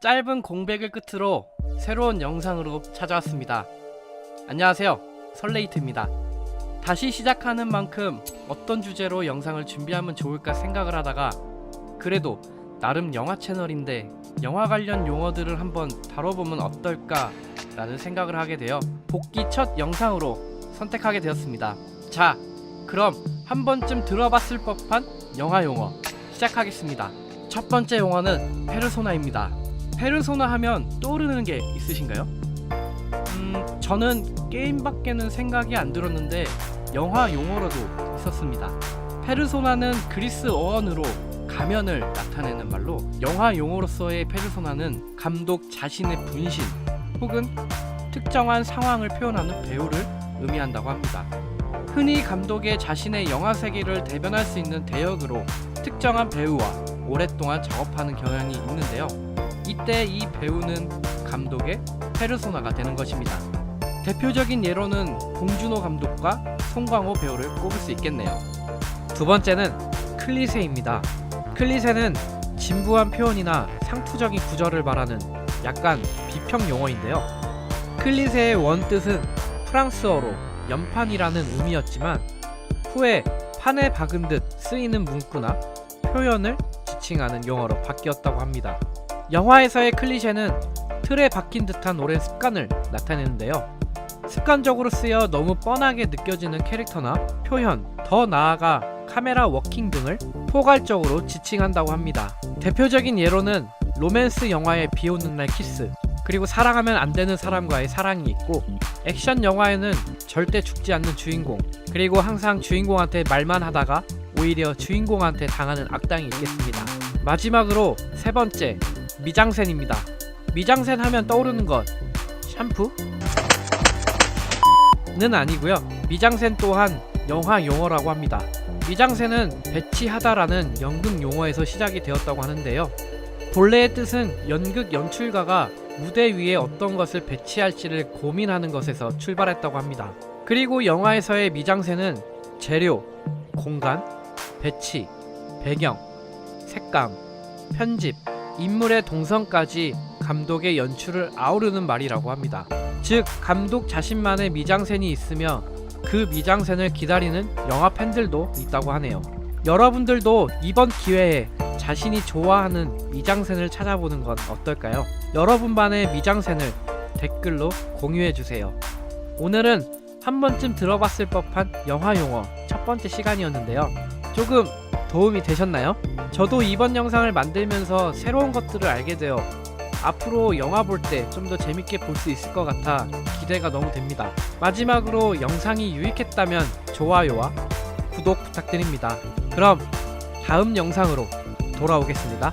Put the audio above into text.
짧은 공백을 끝으로 새로운 영상으로 찾아왔습니다. 안녕하세요. 설레이트입니다. 다시 시작하는 만큼 어떤 주제로 영상을 준비하면 좋을까 생각을 하다가 그래도 나름 영화 채널인데 영화 관련 용어들을 한번 다뤄보면 어떨까 라는 생각을 하게 되어 복귀 첫 영상으로 선택하게 되었습니다. 자, 그럼 한 번쯤 들어봤을 법한 영화 용어 시작하겠습니다. 첫 번째 용어는 페르소나입니다. 페르소나 하면 떠오르는 게 있으신가요? 음, 저는 게임밖에는 생각이 안 들었는데 영화 용어로도 있었습니다. 페르소나는 그리스 어원으로 가면을 나타내는 말로 영화 용어로서의 페르소나는 감독 자신의 분신 혹은 특정한 상황을 표현하는 배우를 의미한다고 합니다. 흔히 감독의 자신의 영화 세계를 대변할 수 있는 대역으로 특정한 배우와 오랫동안 작업하는 경향이 있는데요. 이때 이 배우는 감독의 페르소나가 되는 것입니다. 대표적인 예로는 봉준호 감독과 송광호 배우를 꼽을 수 있겠네요. 두 번째는 클리세입니다. 클리세는 진부한 표현이나 상투적인 구절을 말하는 약간 비평 용어인데요. 클리세의 원뜻은 프랑스어로 연판이라는 의미였지만 후에 판에 박은 듯 쓰이는 문구나 표현을 지칭하는 용어로 바뀌었다고 합니다. 영화에서의 클리셰는 틀에 박힌 듯한 오랜 습관을 나타내는데요. 습관적으로 쓰여 너무 뻔하게 느껴지는 캐릭터나 표현, 더 나아가 카메라 워킹 등을 포괄적으로 지칭한다고 합니다. 대표적인 예로는 로맨스 영화의 비 오는 날 키스, 그리고 사랑하면 안 되는 사람과의 사랑이 있고 액션 영화에는 절대 죽지 않는 주인공, 그리고 항상 주인공한테 말만 하다가 오히려 주인공한테 당하는 악당이 있겠습니다. 마지막으로 세 번째, 미장센입니다. 미장센 하면 떠오르는 것 샴푸? 는 아니고요. 미장센 또한 영화 용어라고 합니다. 미장센은 배치하다라는 연극 용어에서 시작이 되었다고 하는데요. 본래의 뜻은 연극 연출가가 무대 위에 어떤 것을 배치할지를 고민하는 것에서 출발했다고 합니다. 그리고 영화에서의 미장센은 재료, 공간, 배치, 배경, 색감, 편집, 인물의 동선까지 감독의 연출을 아우르는 말이라고 합니다. 즉, 감독 자신만의 미장센이 있으며 그 미장센을 기다리는 영화 팬들도 있다고 하네요. 여러분들도 이번 기회에 자신이 좋아하는 미장센을 찾아보는 건 어떨까요? 여러분만의 미장센을 댓글로 공유해 주세요. 오늘은 한 번쯤 들어봤을 법한 영화 용어 첫 번째 시간이었는데요. 조금 도움이 되셨나요? 저도 이번 영상을 만들면서 새로운 것들을 알게 되어 앞으로 영화 볼 때 좀 더 재밌게 볼 수 있을 것 같아 기대가 너무 됩니다. 마지막으로 영상이 유익했다면 좋아요와 구독 부탁드립니다. 그럼 다음 영상으로 돌아오겠습니다.